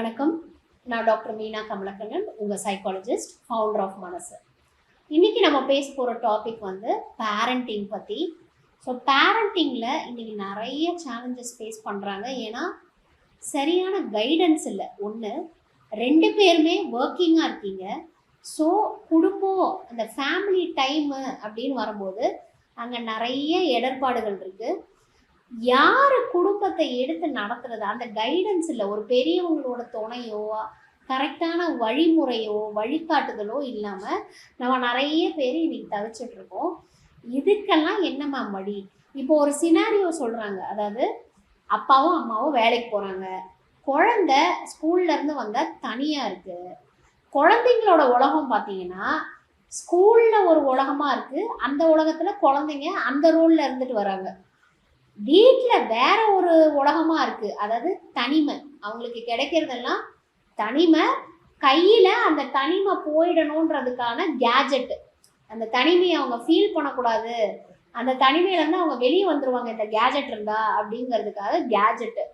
வணக்கம். நான் டாக்டர் மீனா கமலக்கண்ணன் உங்கள் சைக்காலஜிஸ்ட் ஃபவுண்டர் ஆஃப் மனசு. இன்றைக்கி நம்ம பேச போகிற டாபிக் வந்து பேரண்டிங் பற்றி ஸோ பேரண்டிங்கில் இன்றைக்கி நிறைய சேலஞ்சஸ் ஃபேஸ் பண்ணுறாங்க ஏன்னா சரியான கைடன்ஸ் இல்லை. ஒன்று ரெண்டு பேருமே ஒர்க்கிங்காக இருக்கீங்க. ஸோ குடும்பம் அந்த ஃபேமிலி டைமு அப்படின்னு வரும்போது அங்கே நிறைய இடர்பாடுகள் இருக்குது யார் குடும்பத்தை எடுத்து நடத்துறது? அந்த கைடன்ஸ் இல்லை. ஒரு பெரியவங்களோட துணையோ கரெக்டான வழிமுறையோ வழிகாட்டுதலோ இல்லாமல் நம்ம நிறைய பேர் இன்னைக்கு தவிச்சிட்ருக்கோம் இதுக்கெல்லாம் என்னம்மா மடி வழி? இப்போ ஒரு சினாரியோ சொல்கிறாங்க அதாவது அப்பாவும் அம்மாவும் வேலைக்கு போகிறாங்க குழந்த ஸ்கூல்லேருந்து வந்தால் தனியாக இருக்குது குழந்தைங்களோட உலகம் பார்த்தீங்கன்னா ஸ்கூலில் ஒரு உலகமாக இருக்குது அந்த உலகத்தில் குழந்தைங்க அந்த ரோலில் இருந்துட்டு வராங்க. வீட்டில் வேற ஒரு உலகமாக இருக்குது அதாவது தனிமை. அவங்களுக்கு கிடைக்கிறதெல்லாம் தனிமை. கையில் அந்த தனிமை போயிடணுன்றதுக்கான கேஜெட்டு அந்த தனிமையை அவங்க ஃபீல் பண்ணக்கூடாது. அந்த தனிமையிலேருந்து அவங்க வெளியே வந்துடுவாங்க இந்த கேஜெட் இருந்தா அப்படிங்கிறதுக்காக கேஜெட்டு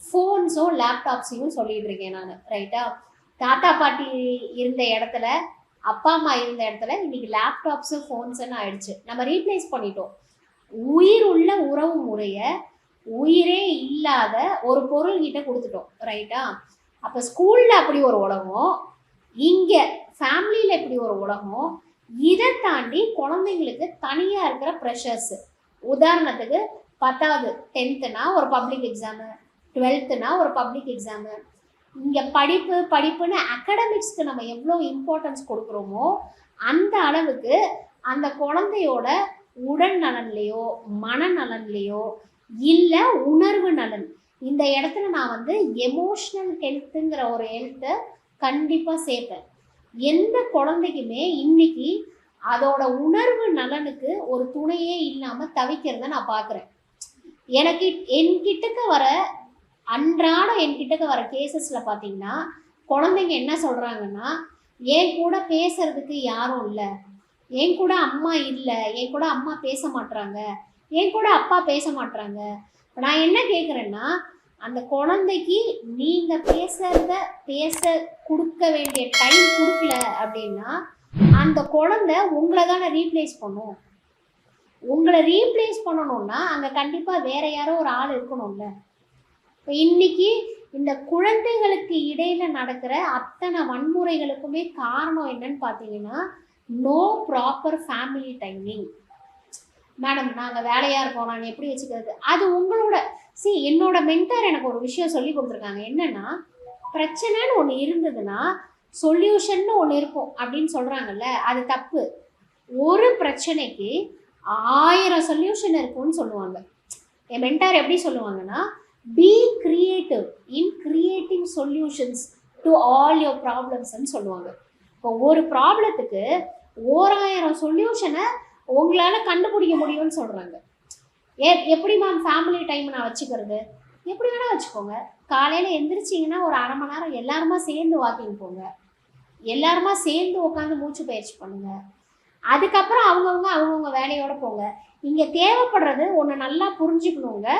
ஃபோன்ஸும் லேப்டாப்ஸையும் சொல்லிட்டு இருக்கேன் நான். ரைட்டா தாத்தா பாட்டி இருந்த இடத்துல அப்பா அம்மா இருந்த இடத்துல இன்னைக்கு லேப்டாப்ஸு ஃபோன்ஸுன்னு ஆயிடுச்சு. நம்ம ரீப்ளேஸ் பண்ணிட்டோம். உயிர் உள்ள உறவு முறையை உயிரே இல்லாத ஒரு பொருள் கிட்ட கொடுத்துட்டோம் ரைட்டா அப்போ ஸ்கூலில் அப்படி ஒரு உலகம் இங்கே ஃபேமிலியில் இப்படி ஒரு உலகம் இதை தாண்டி குழந்தைங்களுக்கு தனியாக இருக்கிற ப்ரெஷர்ஸ் உதாரணத்துக்கு பத்தாவது டென்த்துனா ஒரு பப்ளிக் எக்ஸாமு டுவெல்த்துனா ஒரு பப்ளிக் எக்ஸாமு இங்கே படிப்பு படிப்புன்னு அகடமிக்ஸ்க்கு நம்ம எவ்வளோ இம்பார்ட்டன்ஸ் கொடுக்குறோமோ அந்த அளவுக்கு அந்த குழந்தையோட உடல் நலன்லையோ மனநலன்லையோ இல்லை உணர்வு நலன். இந்த இடத்துல நான் வந்து எமோஷ்னல் ஹெல்த்துங்கிற ஒரு ஹெல்த்தை கண்டிப்பாக சேர்ப்பேன். எந்த குழந்தைக்குமே இன்னைக்கு அதோட உணர்வு நலனுக்கு ஒரு துணையே இல்லாமல் தவிக்கிறத நான் பார்க்குறேன் எனக்கு என்கிட்டக்க வர அன்றாட என்கிட்டக்க வர கேசஸில் பார்த்தீங்கன்னா குழந்தைங்க என்ன சொல்கிறாங்கன்னா என் கூட பேசுறதுக்கு யாரும் இல்லை. என் கூட அம்மா இல்லை என் கூட அம்மா பேச மாட்டுறாங்க என் கூட அப்பா பேச மாட்டுறாங்க இப்போ நான் என்ன கேட்குறேன்னா அந்த குழந்தைக்கு நீங்கள் பேசுறத பேச கொடுக்க வேண்டிய டைம் கொடுக்கல அப்படின்னா அந்த குழந்தை உங்களை தானே ரீப்ளேஸ் பண்ணும். உங்களை ரீப்ளேஸ் பண்ணணும்னா அங்கே கண்டிப்பாக வேற யாரோ ஒரு ஆள் இருக்கணும்ல. இப்போ இன்னைக்கு இந்த குழந்தைகளுக்கு இடையில நடக்கிற அத்தனை வன்முறைகளுக்குமே காரணம் என்னன்னு பார்த்தீங்கன்னா no proper family timing madam நாங்கள் வேலையாக இருக்கோம் நாங்கள் எப்படி வச்சுக்கிறது? அது உங்களோட சி என்னோட மென்டர் எனக்கு ஒரு விஷயம் சொல்லி கொடுத்துருக்காங்க. என்னன்னா பிரச்சனைன்னு ஒன்று இருந்ததுன்னா சொல்யூஷன்னு ஒன்று இருக்கும் அப்படின்னு சொல்கிறாங்கல்ல அது தப்பு. ஒரு பிரச்சனைக்கு ஆயிரம் சொல்யூஷன் இருக்கும்னு சொல்லுவாங்க. என் மென்டார் எப்படி சொல்லுவாங்கன்னா be creative in creating solutions to all your ப்ராப்ளம்ஸ்ன்னு சொல்லுவாங்க. இப்போ ஒரு ப்ராப்ளத்துக்கு ஓராயிரம் சொல்யூஷனை உங்களால் கண்டுபிடிக்க முடியும்னு சொல்கிறாங்க ஏ எப்படி மேம் ஃபேமிலி டைம் நான் வச்சுக்கிறது? எப்படி வேணால் வச்சுக்கோங்க. காலையில் எந்திரிச்சிங்கன்னா ஒரு அரை மணி நேரம் எல்லாருமா சேர்ந்து வாக்கிங் போங்க. எல்லாருமா சேர்ந்து உட்காந்து மூச்சு பயிற்சி பண்ணுங்கள் அதுக்கப்புறம் அவங்கவுங்க அவங்கவுங்க வேலையோடு போங்க. இங்கே தேவைப்படுறது ஒன்று நல்லா புரிஞ்சுக்கணுங்க.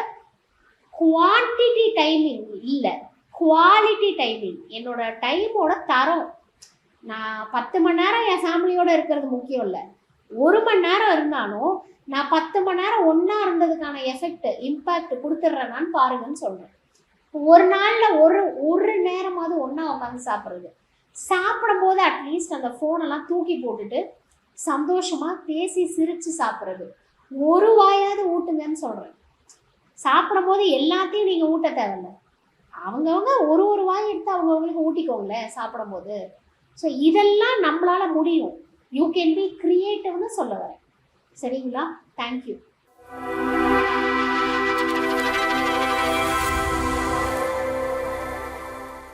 குவான்டிட்டி டைமிங் இல்லை. குவாலிட்டி டைமிங் என்னோட டைமோட தரம். நான் பத்து மணி நேரம் என் ஃபேமிலியோடு இருக்கிறது முக்கியம் இல்லை. ஒரு மணி நேரம் இருந்தாலும் நான் பத்து மணி நேரம் ஒன்றா இருந்ததுக்கான எஃபெக்ட் இம்பேக்ட் கொடுத்துட்றேனான்னு பாருங்கன்னு சொல்கிறேன் ஒரு நாளில் ஒரு ஒரு நேரமாவது ஒன்றா உட்காந்து சாப்பிட்றது. சாப்பிடும்போது அட்லீஸ்ட் அந்த ஃபோனெல்லாம் தூக்கி போட்டுட்டு சந்தோஷமாக பேசி சிரித்து சாப்பிட்றது. ஒரு வாயாவது ஊட்டுங்கன்னு சொல்கிறேன் சாப்பிடும்போது எல்லாத்தையும் நீங்கள் ஊட்ட தேவையில்ல. அவங்கவுங்க ஒரு ஒரு வாய் எடுத்து அவங்கவுங்களுக்கு ஊட்டிக்கோங்களேன் சாப்பிடும்போது. ஸோ இதெல்லாம் நம்மளால முடியும். யூ கேன் பி கிரியேட்டிவ்னு சொல்ல வரேன். சரிங்களா? தேங்க்யூ